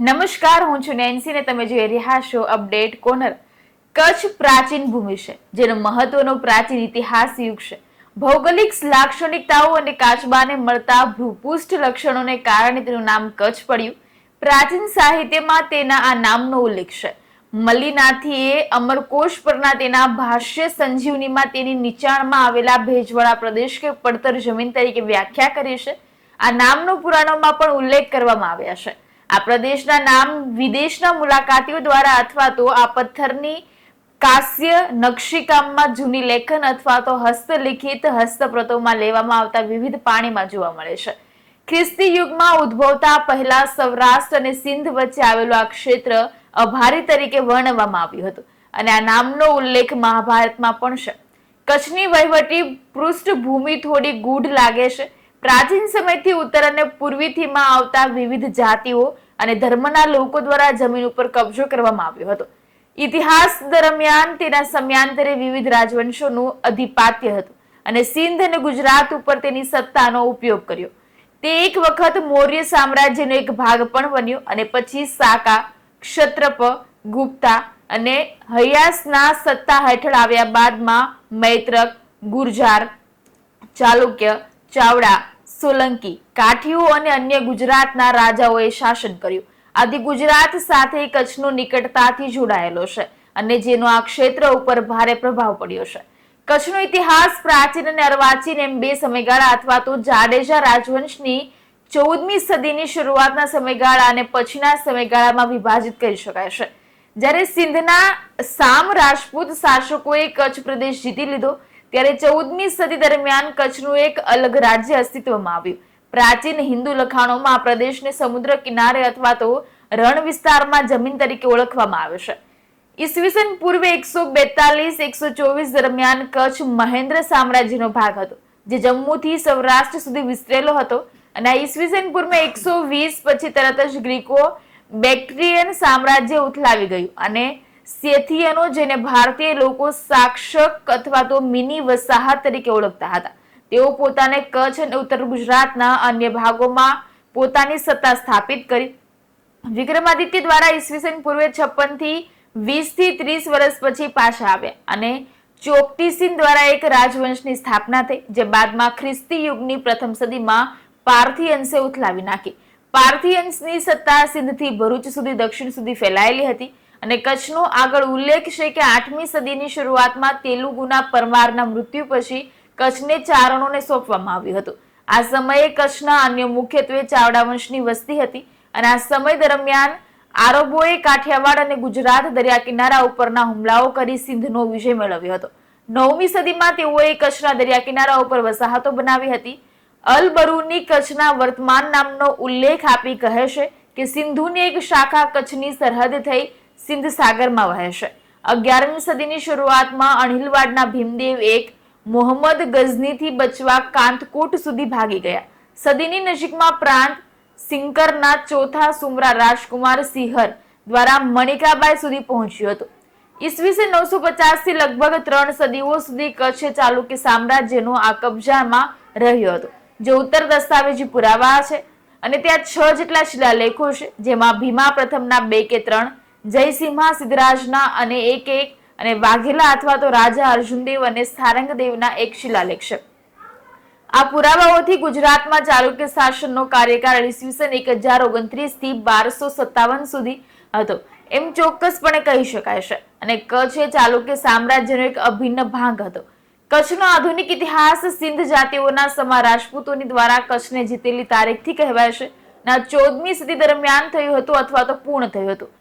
નમસ્કાર, હું છું નેન્સી ને તમે જોઈ રહ્યા છો અપડેટ કોર્નર કચ્છ પ્રાચીન ભૂમિ છે, જેનો મહત્વનો પ્રાચીન ઇતિહાસ યુગ છે. ભૌગોલિક લાક્ષણિકતાઓ અને કાચબાને મળતા ભૂપુષ્ઠ લક્ષણોને કારણે તેનું નામ કચ્છ પડ્યું. પ્રાચીન સાહિત્યમાં તેના આ નામનો ઉલ્લેખ છે. મલ્લીનાથીએ અમરકોશ પરના તેના ભાષ્ય સંજીવનીમાં તેની નીચાણમાં આવેલા ભેજવાળા પ્રદેશ કે પડતર જમીન તરીકે વ્યાખ્યા કરી છે. આ નામનો પુરાણોમાં પણ ઉલ્લેખ કરવામાં આવ્યા છે. આ પ્રદેશના નામ વિદેશના મુલાકાતીઓ દ્વારા અથવા તો આ પથ્થરની કાસ્ય નકશીકામમાં જૂની લેખન અથવા તો હસ્તલિખિત હસ્તપ્રતોમાં લેવામાં આવતા વિવિધ પાણીમાં જોવા મળે છે. ખ્રિસ્તી યુગમાં ઉદ્ભવતા પહેલા સૌરાષ્ટ્ર અને સિંધ વચ્ચે આવેલું આ ક્ષેત્ર અભારી તરીકે વર્ણવવામાં આવ્યું હતું અને આ નામનો ઉલ્લેખ મહાભારતમાં પણ છે. કચ્છની વહીવટી પૃષ્ઠભૂમિ થોડી ગૂઢ લાગે છે. પ્રાચીન સમયથી ઉત્તર અને પૂર્વીથીમાં આવતા વિવિધ જાતિઓ અને ધર્મના લોકો દ્વારા જમીન ઉપર કબજો કરવામાં આવ્યો હતો. ઇતિહાસ દરમિયાન તેના સમયાંતરે વિવિધ રાજવંશોનું અધિપાત્ય હતું અને સિંધ અને ગુજરાત ઉપર તેની સત્તાનો ઉપયોગ કર્યો. તે એક વખત મૌર્ય સામ્રાજ્યનો એક ભાગ પણ બન્યો અને પછી સાકા, ક્ષત્રપ, ગુપ્તા અને હયાસના સત્તા હેઠળ આવ્યા બાદમાં મૈત્રક, ગુર્જાર, ચાલુક્ય, ચાવડા સોલંકી કાઠીઓ અને અન્ય ગુજરાતના રાજાઓએ શાસન કર્યું. આદિ ગુજરાત સાથે કચ્છનો નિકટતાથી જોડાયેલો છે અને જેનો આ ક્ષેત્ર ઉપર ભારે પ્રભાવ પડ્યો છે. કચ્છનો ઇતિહાસ પ્રાચીન અને અર્વાચીન એમ બે સમયગાળા અથવા તો જાડેજા રાજવંશની ચૌદમી સદીની શરૂઆતના સમયગાળા અને પછીના સમયગાળામાં વિભાજિત કરી શકાય છે. જ્યારે સિંધના સામ રાજપૂત શાસકોએ કચ્છ પ્રદેશ જીતી લીધો ત્યારે ચૌદમી સદી દરમિયાન કચ્છનું એક અલગ રાજ્ય અસ્તિત્વમાં આવ્યું. પ્રાચીન હિન્દુ લખાણોમાં આ પ્રદેશને સમુદ્ર કિનારે અથવા તો રણ વિસ્તારમાં જમીન તરીકે ઓળખવામાં આવે છે. ઈસવીસન પૂર્વે એકસો બેતાલીસ, એકસો ચોવીસ દરમિયાન કચ્છ મહેન્દ્ર સામ્રાજ્યનો ભાગ હતો, જે જમ્મુથી સૌરાષ્ટ્ર સુધી વિસ્તરેલો હતો અને આ ઈસવીસન પૂર્વે એકસો વીસ પછી તરત જ ગ્રીકો બેક્ટ્રિયન સામ્રાજ્ય ઉથલાવી ગયું અને સેથિયનો જેને ભારતીય લોકો સાક્ષક અથવા તો મિની વસાહત તરીકે ઓળખતા હતા. તેઓ પોતાને કચ્છ અને ઉત્તર ગુજરાતના અન્ય ભાગોમાં પોતાની સત્તા સ્થાપિત કરી. વિક્રમાદિત્ય દ્વારા ઈસવીસન પૂર્વે છપ્પનથી વીસથી ત્રીસ વર્ષ પછી પાછા આવ્યા અને ચોકટીસિન દ્વારા એક રાજવંશની સ્થાપના થઈ, જે બાદમાં ખ્રિસ્તી યુગની પ્રથમ સદીમાં પાર્થિયન્સે ઉથલાવી નાખી. પાર્થિયન્સની સત્તા સિંધથી ભરૂચ સુધી, દક્ષિણ સુધી ફેલાયેલી હતી. અને કચ્છનો આગળ ઉલ્લેખ છે કે આઠમી સદીની શરૂઆતમાં તેલુગુના પરમારના મૃત્યુ પછી કચ્છને ચારણોને સોંપવામાં આવ્યું હતું. આ સમયે કચ્છના અન્ય મુખ્યત્વે ચાવડા વંશની વસ્તી હતી અને આ સમય દરમિયાન આરબોએ કાઠિયાવાડ અને ગુજરાત દરિયા કિનારા ઉપરના હુમલાઓ કરી સિંધનો વિજય મેળવ્યો હતો. નવમી સદીમાં તેઓએ કચ્છના દરિયા કિનારા ઉપર વસાહતો બનાવી હતી. અલબરુની કચ્છના વર્તમાન નામનો ઉલ્લેખ આપી કહે છે કે સિંધુની એક શાખા કચ્છની સરહદ થઈ સિંધ સાગરમાં વહેશે. અગિયારમી સદીની શરૂઆતમાં અણહિલવાડના ભીમદેવ એક મોહમ્મદ ગઝનીથી બચવા કાંતકોટ સુધી ભાગી ગયા. સદીની નજીકમાં પ્રાંત સિંકરના ચોથા સુમરા રાજકુમાર સિંહર દ્વારા મણિકાબાઈ સુધી પહોંચ્યું હતું. ઈસવીસે નવસો પચાસથી લગભગ ત્રણ સદીઓ સુધી કચ્છ ચાલુક્ય સામ્રાજ્યનો આ કબજામાં રહ્યો હતો, જે ઉત્તર દસ્તાવેજી પુરાવા છે. અને ત્યાં છ જેટલા શિલાલેખો છે, જેમાં ભીમા પ્રથમના બે કે ત્રણ જયસિંહા, સિદ્ધરાજના અને એક એક, અને વાઘેલા અથવા તો રાજા અર્જુનદેવ અને સ્થારંગદેવના એક શિલાલેખ છે આ પુરાવાઓથી ગુજરાતમાં ચાલુક્ય શાસનનો કાર્યકાળ ઈસવીસન એક હજાર ઓગણત્રીસથી બારસો સત્તાવન સુધી હતો. એમ ચોક્કસપણે કહી શકાય છે. અને કચ્છ એ ચાલુક્ય સામ્રાજ્યનો એક અભિન્ન ભાગ હતો. કચ્છનો આધુનિક ઇતિહાસ સિંધ જાતિઓના સમા રાજપૂતોની દ્વારા કચ્છને જીતેલી તારીખથી કહેવાય છે. ના, ચૌદમી સદી દરમિયાન થયું હતું અથવા તો પૂર્ણ થયું હતું.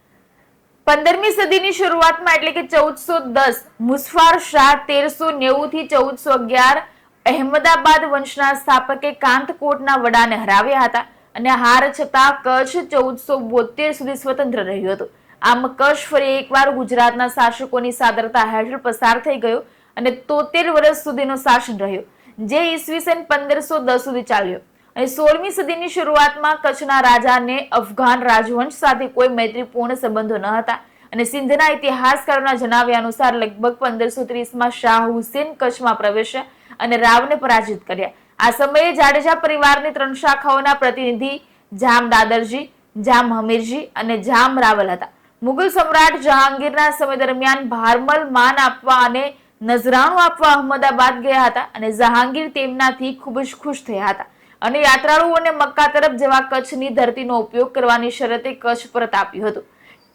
પંદરમી સદીની શરૂઆતમાં એટલે કે ચૌદસો દસ, મુસ્ફાર શાહ તેરસો નેવું થી ચૌદસો અગિયાર અહેમદાબાદ વંશના સ્થાપકે કાંતકોટના વડાને હરાવ્યા હતા અને હાર છતાં કચ્છ ચૌદસો બોતેર સુધી સ્વતંત્ર રહ્યું હતું. આમ કચ્છ ફરી એકવાર ગુજરાતના શાસકોની સાદરતા હેઠળ પસાર થઈ ગયો અને તોતેર વર્ષ સુધીનો શાસન રહ્યો, જે ઈસવીસન પંદરસો દસ સુધી ચાલ્યો. અને સોળમી સદીની શરૂઆતમાં કચ્છના રાજાને અફઘાન રાજવંશ સાથે કોઈ મૈત્રીપૂર્ણ સંબંધો ન હતા અને સિંધના ઇતિહાસકારોના જણાવ્યા અનુસાર લગભગ પંદરસો ત્રીસમાં શાહ હુસેન કચ્છમાં પ્રવેશ્યા અને રાવને પરાજિત કર્યા. આ સમયે જાડેજા પરિવારની ત્રણ શાખાઓના પ્રતિનિધિ જામ દાદરજી, જામ હમીરજી અને જામ રાવલ હતા. મુઘલ સમ્રાટ જહાંગીરના સમય દરમિયાન ભારમલ માન આપવા અને નજરાણું આપવા અહમદાબાદ ગયા હતા અને જહાંગીર તેમનાથી ખૂબ જ ખુશ થયા હતા. અને યાત્રાળુઓને મક્કા તરફ જવા કચ્છની ધરતીનો ઉપયોગ કરવાની શરતે કચ્છ પરત આપ્યું હતું.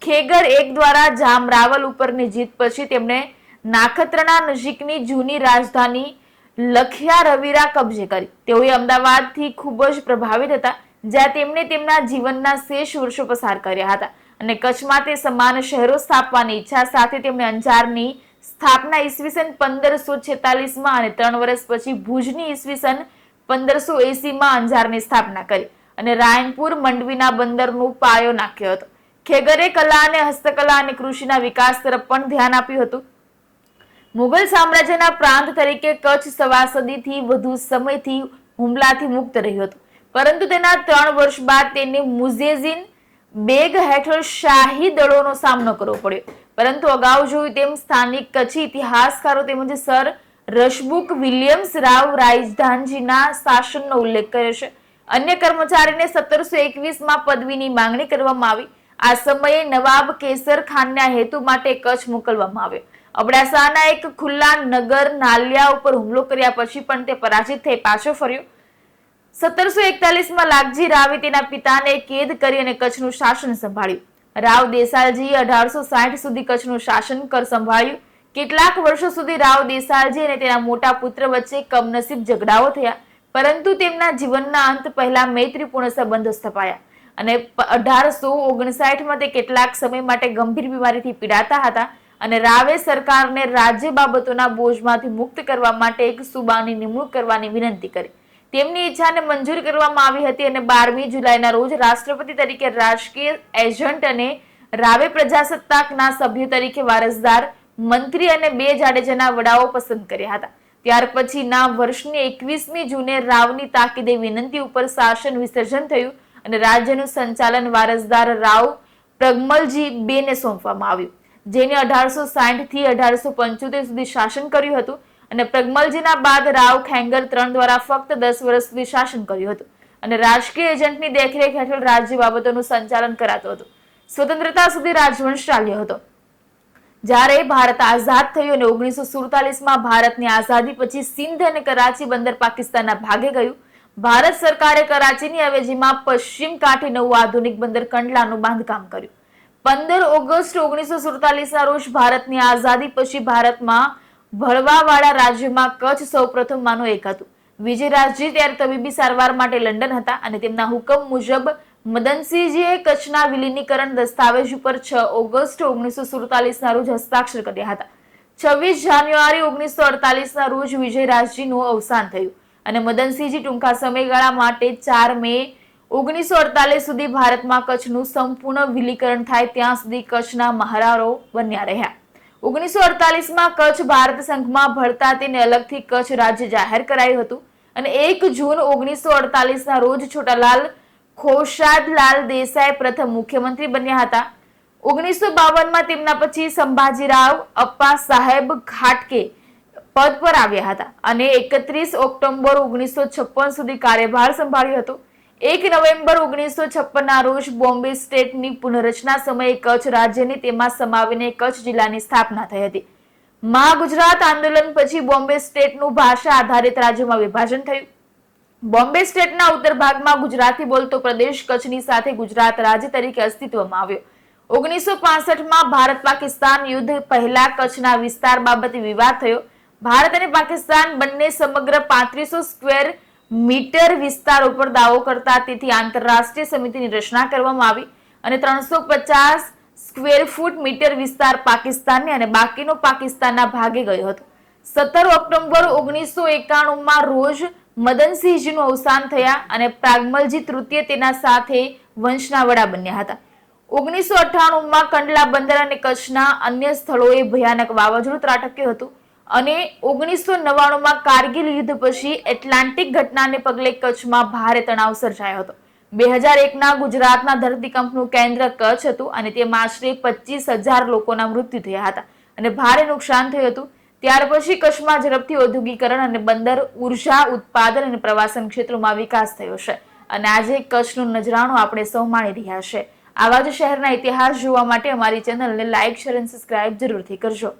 ખેગર એક દ્વારા જામ રાવલ ઉપરની જીત પછી તેમણે નાખત્રણા નજીકની જૂની રાજધાની લખિયા રવિરા કબજે કરી. તેઓએ અમદાવાદથી ખૂબ જ પ્રભાવિત હતા, જ્યાં તેમણે તેમના જીવનના શેષ વર્ષો પસાર કર્યા હતા અને કચ્છમાં તે સમાન શહેરો સ્થાપવાની ઈચ્છા સાથે તેમણે અંજારની સ્થાપના ઈસવીસન પંદરસો છેતાલીસમાં અને ત્રણ વર્ષ પછી ભુજની ઈસવીસન પંદરસો એસીમાં અંજારની સ્થાપના કરી અને રાયનપુર મંડવીના બંદરનું પાયો નાખ્યો હતો. ખેગરે કલા અને હસ્તકલા અને કૃષિના વિકાસ તરફ પણ ધ્યાન આપ્યું હતું. મુઘલ સામ્રાજ્યના પ્રાંત તરીકે કચ્છ સવા સદીથી વધુ સમયથી હુમલાથી મુક્ત રહ્યું હતું. પરંતુ તેના ત્રણ વર્ષ બાદ તેને મુઝેઝિન બેગ હેઠળ શાહી દળોનો સામનો કરવો પડ્યો. પરંતુ અગાઉ જોયું તેમ સ્થાનિક કચ્છી ઇતિહાસકારો તેમજ સર રશબુક વિલિયમ્સ રાવ રાજધાનજીના શાસનનો ઉલ્લેખ કર્યો છે. અન્ય કર્મચારીને સત્તરસો એકવીસમાં પદવીની માંગણી કરવામાં આવી. આ સમયે નવાબ કેસર ખાનના હેતુ માટે કચ્છ મોકલવામાં આવ્યો. અબડાસાના એક ખુલ્લા નગર નાલિયા ઉપર હુમલો કર્યા પછી પણ તે પરાજિત થઈ પાછો ફર્યો. સત્તરસો એકતાલીસમાં લાગજી રાવે તેના પિતાને કેદ કરી અને કચ્છનું શાસન સંભાળ્યું. રાવ દેસાલજીએ અઢારસો સાઠ સુધી કચ્છનું શાસન કર સંભાળ્યું. કેટલાક વર્ષો સુધી રાવ દેસાલજી અને તેના મોટા પુત્ર વચ્ચે કમનસીબ ઝઘડાઓ થયા, પરંતુ તેમના જીવનના અંત પહેલા મૈત્રીપૂર્ણ સંબંધો સ્થપાયા અને અઢારસો ઓગણસાઠમાં તે કેટલાક સમય માટે ગંભીર બીમારીથી પીડાતા હતા અને રાવે સરકારને રાજ્ય બાબતોના બોજમાંથી મુક્ત કરવા માટે એક સુબાની નિમણૂક કરવાની વિનંતી કરી. તેમની ઈચ્છાને મંજૂર કરવામાં આવી હતી અને બારમી જુલાઈના રોજ રાષ્ટ્રપતિ તરીકે રાજકીય એજન્ટ અને રાવે પ્રજાસત્તાકના સભ્ય તરીકે વારસદાર મંત્રી અને બે જાડેજાના વડાઓ પસંદ કર્યા હતા. ત્યાર પછીના વર્ષની એકવીસમી જૂને રાવની તાકીદે વિનંતી ઉપર શાસન વિસર્જન થયું અને રાજ્યનું સંચાલન વારસદાર રાવ પ્રગમલજી બેને સોંપવામાં આવ્યું. જેને અઢારસો સાઠથી અઢારસો પંચોતેર સુધી શાસન કર્યું હતું અને પ્રગમલજીના બાદ રાવ ખેંગર ત્રણ દ્વારા ફક્ત દસ વર્ષ સુધી શાસન કર્યું હતું અને રાજકીય એજન્ટની દેખરેખ હેઠળ રાજ્ય બાબતોનું સંચાલન કરાતું હતું. સ્વતંત્રતા સુધી રાજવંશ ચાલ્યો હતો. જ્યારે ભારત આઝાદ થયું અને ઓગણીસો સુડતાલીસમાં ભારતની આઝાદી પછી સિંધ અને કરાચી બંદર પાકિસ્તાનના ભાગે ગયું. ભારત સરકારે કરાચીની અવેજીમાં પશ્ચિમ કાંઠે નવું આધુનિક બંદર કંડલાનું બાંધકામ કર્યું. પંદર ઓગસ્ટ ઓગણીસો સુડતાલીસના રોજ ભારતની આઝાદી પછી ભારતમાં ભળવાવાળા રાજ્યમાં કચ્છ સૌપ્રથમમાંનો એક હતું. વિજયરાજજી ત્યારે તબીબી સારવાર માટે લંડન હતા અને તેમના હુકમ મુજબ મદનસિંહજીએ કચ્છના વિલીનીકરણ દસ્તાવેજ ઉપર છ ઓગસ્ટ ઓગણીસો સુડતાલીસના રોજ હસ્તાક્ષર કર્યા હતા. છવ્વીસ જાન્યુઆરી ઓગણીસો અડતાલીસના રોજ વિજયરાજજીનું અવસાન થયું અને મદનસિંહજી ટૂંકા સમયગાળા માટે ચાર મે ઓગણીસો અડતાલીસ સુધી ભારતમાં કચ્છનું સંપૂર્ણ વિલીકરણ થાય ત્યાં સુધી કચ્છના મહારારો બન્યા રહ્યા. ઓગણીસો અડતાલીસમાં કચ્છ ભારત સંઘમાં ભળતા તેને અલગથી કચ્છ રાજ્ય જાહેર કરાયું હતું અને એક જૂન ઓગણીસો અડતાલીસના રોજ છોટાલાલ ખોશાદલાલ દેસાઈ પ્રથમ મુખ્યમંત્રી બન્યા હતા. ઓગણીસો બાવનમાં તેમના પછી સંભાજીરાવ અપ્પા સાહેબ ઘાટકે પદ પર આવ્યા હતા અને એકત્રીસ ઓક્ટોબર ઓગણીસો છપ્પન સુધી કાર્યભાર સંભાળ્યો હતો. એક નવેમ્બર ઓગણીસો છપ્પનના રોજ બોમ્બે સ્ટેટની પુનઃરચના સમયે કચ્છ રાજ્યની તેમાં સમાવીને કચ્છ જિલ્લાની સ્થાપના થઈ હતી. મહાગુજરાત આંદોલન પછી બોમ્બે સ્ટેટનું ભાષા આધારિત રાજ્યમાં વિભાજન થયું. બોમ્બે સ્ટેટના ઉત્તર ભાગમાં ગુજરાતી બોલતો પ્રદેશ કચ્છની સાથે ગુજરાત રાજ્ય તરીકે અસ્તિત્વમાં આવ્યો. ઓગણીસો પાસઠમાં ભારત પાકિસ્તાન યુદ્ધ પહેલા કચ્છના વિસ્તાર બાબતે વિવાદ થયો. ભારત અને પાકિસ્તાન બંને સમગ્ર પાંત્રીસો સ્ક્વેર મીટર વિસ્તાર ઉપર દાવો કરતા તેથી આંતરરાષ્ટ્રીય સમિતિની રચના કરવામાં આવી અને ત્રણસો પચાસ સ્ક્વેર ફૂટ મીટર વિસ્તાર પાકિસ્તાનને અને બાકીનો પાકિસ્તાનના ભાગે ગયો હતો. સત્તર ઓક્ટોબર ઓગણીસો એકાણુંમાં રોજ મદનસિંહજીનું અવસાન થયા અને પ્રાગમલજી તૃતીય તેના સાથે વંશના વડા બન્યા હતા. ઓગણીસો અઠ્ઠાણુંમાં કંડલા બંદર અને કચ્છના અન્ય સ્થળોએ ભયાનક વાવાઝોડું ત્રાટક્યું હતું અને ઓગણીસો નવ્વાણુંમાં કારગિલ યુદ્ધ પછી એટલાન્ટિક ઘટનાને પગલે કચ્છમાં ભારે તણાવ સર્જાયો હતો. બે હજાર એકના ગુજરાતના ધરતીકંપનું કેન્દ્ર કચ્છ હતું અને તેમાં આશરે પચીસ હજાર લોકોના મૃત્યુ થયા હતા અને ભારે નુકસાન થયું હતું. ત્યાર પછી કચ્છમાં ઝડપથી ઔદ્યોગિકરણ અને બંદર ઊર્જા ઉત્પાદન અને પ્રવાસન ક્ષેત્રોમાં વિકાસ થયો છે. અને આજે કચ્છનું નજરાણું આપણે સૌ માણી રહ્યા છે. આવા જ શહેરના ઇતિહાસ જોવા માટે અમારી ચેનલને લાઇક શેર અને સબસ્ક્રાઇબ જરૂરથી કરજો.